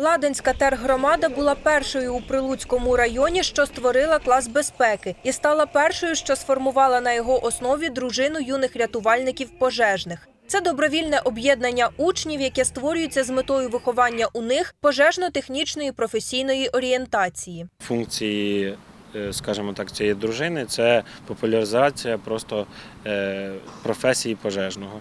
Ладенська тергромада була першою у Прилуцькому районі, що створила клас безпеки, і стала першою, що сформувала на його основі дружину юних рятувальників пожежних. Це добровільне об'єднання учнів, яке створюється з метою виховання у них пожежно-технічної професійної орієнтації. Функції, е, скажімо так, цієї дружини це популяризація просто е, професії пожежного.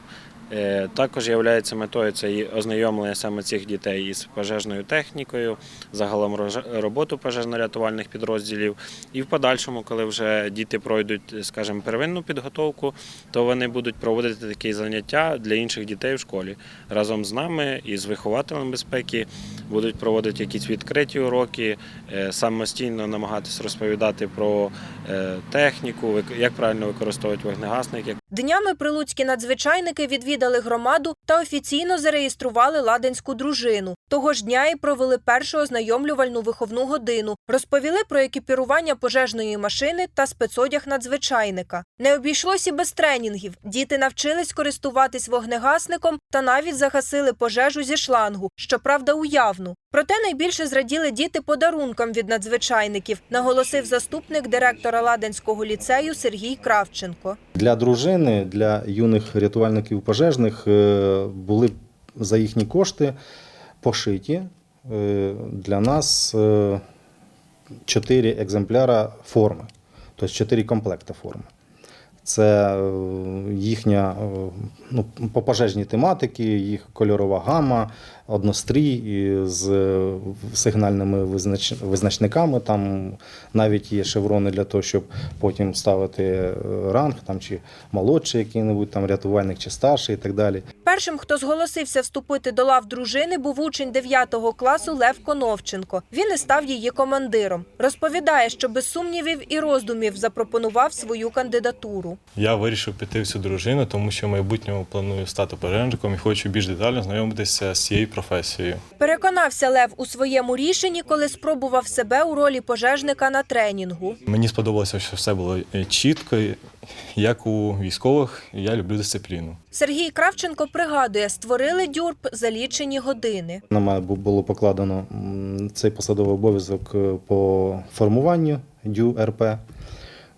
Е, Також є метою це і ознайомлення саме цих дітей із пожежною технікою, загалом роботу пожежно-рятувальних підрозділів. І в подальшому, коли вже діти пройдуть, скажімо, первинну підготовку, то вони будуть проводити такі заняття для інших дітей в школі. Разом з нами і з вихователем безпеки будуть проводити якісь відкриті уроки, е, самостійно намагатись розповідати про е, техніку, як правильно використовувати вогнегасник, як Днями прилуцькі надзвичайники відвідали громаду та офіційно зареєстрували ладенську дружину. Того ж дня і провели першу ознайомлювальну виховну годину. Розповіли про екіпірування пожежної машини та спецодяг надзвичайника. Не обійшлось і без тренінгів. Діти навчились користуватись вогнегасником та навіть загасили пожежу зі шлангу, щоправда, уявну. Проте найбільше зраділи діти подарункам від надзвичайників, наголосив заступник директора Ладенського ліцею Сергій Кравченко. Для дружини, для юних рятувальників пожежних е, були за їхні кошти пошиті е, для нас е, чотири екземпляра форми, тобто чотири комплекти форми. Це е, їхня е, ну, по пожежній тематики, їх кольорова гама, однострій з е, сигнальними визнач... визначниками. Там навіть є шеврони для того, щоб потім ставити ранг там, чи молодший який-небудь там рятувальник, чи старший і так далі. Першим, хто зголосився вступити до лав дружини, був учень 9 класу Лев Коновченко. Він і став її командиром. Розповідає, що без сумнівів і роздумів запропонував свою кандидатуру. Я вирішив піти в цю дружину, тому що в майбутньому планую стати пожежником і хочу більш детально знайомитися з цією професією. Переконався Лев у своєму рішенні, коли спробував себе у ролі пожежника на тренінгу. Мені сподобалося, що все було чітко, як у військових. Я люблю дисципліну. Сергій Кравченко пригадує, створили дюрп за лічені години. На мене було покладено цей посадовий обов'язок е, по формуванню дю РП.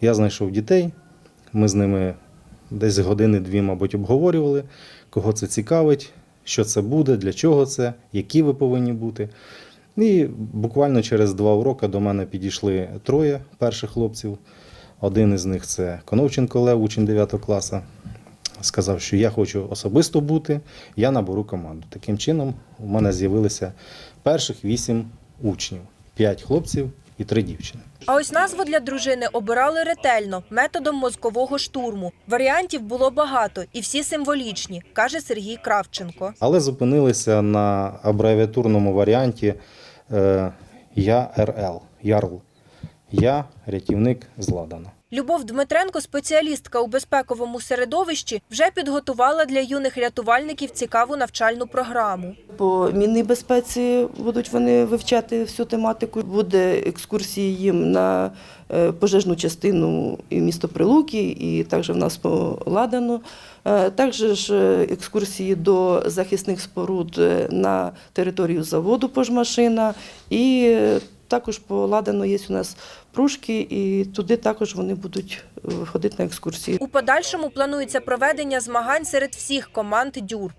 Я знайшов дітей. Ми з ними десь години-дві, мабуть, обговорювали, кого це цікавить, що це буде, для чого це, які ви повинні бути. І буквально через два уроки до мене підійшли троє перших хлопців. Один із них це Коновченко Лев, учень 9 класу. Сказав, що я хочу особисто бути, я наберу команду. Таким чином, у мене з'явилися перших вісім учнів: п'ять хлопців і три дівчини. А ось назву для дружини обирали ретельно методом мозкового штурму. Варіантів було багато і всі символічні, каже Сергій Кравченко. Але зупинилися на абревіатурному варіанті е, ЯРЛ. Ярл. Я рятівник з Ладана. Любов Дмитренко, спеціалістка у безпековому середовищі, вже підготувала для юних рятувальників цікаву навчальну програму. По мінній безпеці будуть вони вивчати всю тематику. Буде екскурсії їм на е, пожежну частину і місто Прилуки, і також в нас по Ладану. Е, Також ж е, екскурсії до захисних споруд на територію заводу пожмашина. І також поладено є у нас пружки, і туди також вони будуть е, ходити на екскурсії. У подальшому планується проведення змагань серед всіх команд дюрп.